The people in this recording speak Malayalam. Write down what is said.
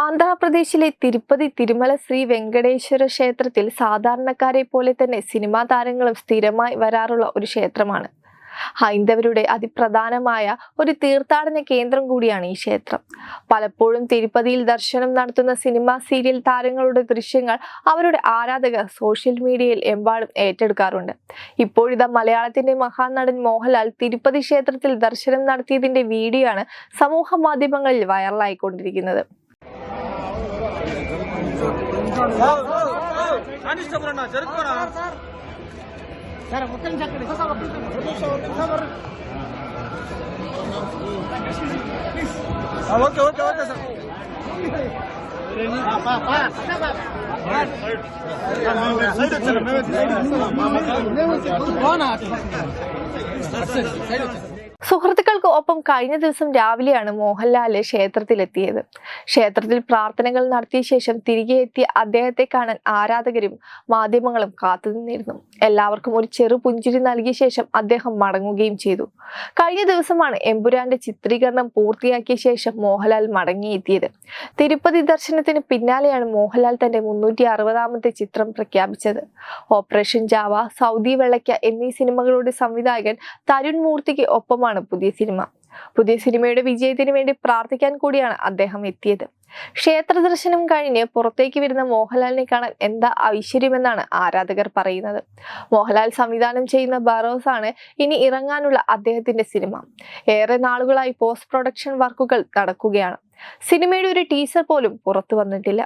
ആന്ധ്രാപ്രദേശിലെ തിരുപ്പതി തിരുമല ശ്രീ വെങ്കടേശ്വര ക്ഷേത്രത്തിൽ സാധാരണക്കാരെ പോലെ തന്നെ സിനിമാ താരങ്ങളും സ്ഥിരമായി വരാറുള്ള ഒരു ക്ഷേത്രമാണ്. ഹൈന്ദവരുടെ അതിപ്രധാനമായ ഒരു തീർത്ഥാടന കേന്ദ്രം കൂടിയാണ് ഈ ക്ഷേത്രം. പലപ്പോഴും തിരുപ്പതിയിൽ ദർശനം നടത്തുന്ന സിനിമാ സീരിയൽ താരങ്ങളുടെ ദൃശ്യങ്ങൾ അവരുടെ ആരാധകർ സോഷ്യൽ മീഡിയയിൽ എമ്പാടും ഏറ്റെടുക്കാറുണ്ട്. ഇപ്പോഴിതാ മലയാളത്തിന്റെ മഹാനടൻ മോഹൻലാൽ തിരുപ്പതി ക്ഷേത്രത്തിൽ ദർശനം നടത്തിയതിന്റെ വീഡിയോ ആണ് സമൂഹ മാധ്യമങ്ങളിൽ വൈറലായിക്കൊണ്ടിരിക്കുന്നത്. కానిస్టేబుల్ జరుగుతున్నా సరే ఒక్క నిమిషం అక్కడ okay okay okay sir side వచ్చారు സുഹൃത്തുക്കൾക്ക് ഒപ്പം കഴിഞ്ഞ ദിവസം രാവിലെയാണ് മോഹൻലാൽ ക്ഷേത്രത്തിലെത്തിയത്. ക്ഷേത്രത്തിൽ പ്രാർത്ഥനകൾ നടത്തിയ ശേഷം തിരികെ എത്തിയ അദ്ദേഹത്തെ കാണാൻ ആരാധകരും മാധ്യമങ്ങളും കാത്തുനിന്നിരുന്നു എല്ലാവർക്കും ഒരു ചെറു പുഞ്ചിരി നൽകിയ ശേഷം അദ്ദേഹം മടങ്ങുകയും ചെയ്തു. കഴിഞ്ഞ ദിവസമാണ് എമ്പുരാന്റെ ചിത്രീകരണം പൂർത്തിയാക്കിയ ശേഷം മോഹൻലാൽ മടങ്ങിയെത്തിയത്. തിരുപ്പതി ദർശനത്തിന് പിന്നാലെയാണ് മോഹൻലാൽ തന്റെ മുന്നൂറ്റി അറുപതാമത്തെ ചിത്രം പ്രഖ്യാപിച്ചത്. ഓപ്പറേഷൻ ജാവ സൗദി വെള്ളയ്ക്ക എന്നീ സിനിമകളുടെ സംവിധായകൻ തരുൺ മൂർത്തിക്ക് ഒപ്പമാണ് പുതിയ സിനിമ. പുതിയ സിനിമയുടെ വിജയത്തിന് വേണ്ടി പ്രാർത്ഥിക്കാൻ കൂടിയാണ് അദ്ദേഹം എത്തിയത്. ക്ഷേത്ര ദർശനം കഴിഞ്ഞ് പുറത്തേക്ക് വരുന്ന മോഹൻലാലിനെ കാണാൻ എന്താ ഐശ്വര്യമെന്നാണ് ആരാധകർ പറയുന്നത്. മോഹൻലാൽ സംവിധാനം ചെയ്യുന്ന ബറോസ് ആണ് ഇനി ഇറങ്ങാനുള്ള അദ്ദേഹത്തിന്റെ സിനിമ. ഏറെ നാളുകളായി പോസ്റ്റ് പ്രൊഡക്ഷൻ വർക്കുകൾ നടക്കുകയാണ്. സിനിമയുടെ ഒരു ടീസർ പോലും പുറത്തു വന്നിട്ടില്ല.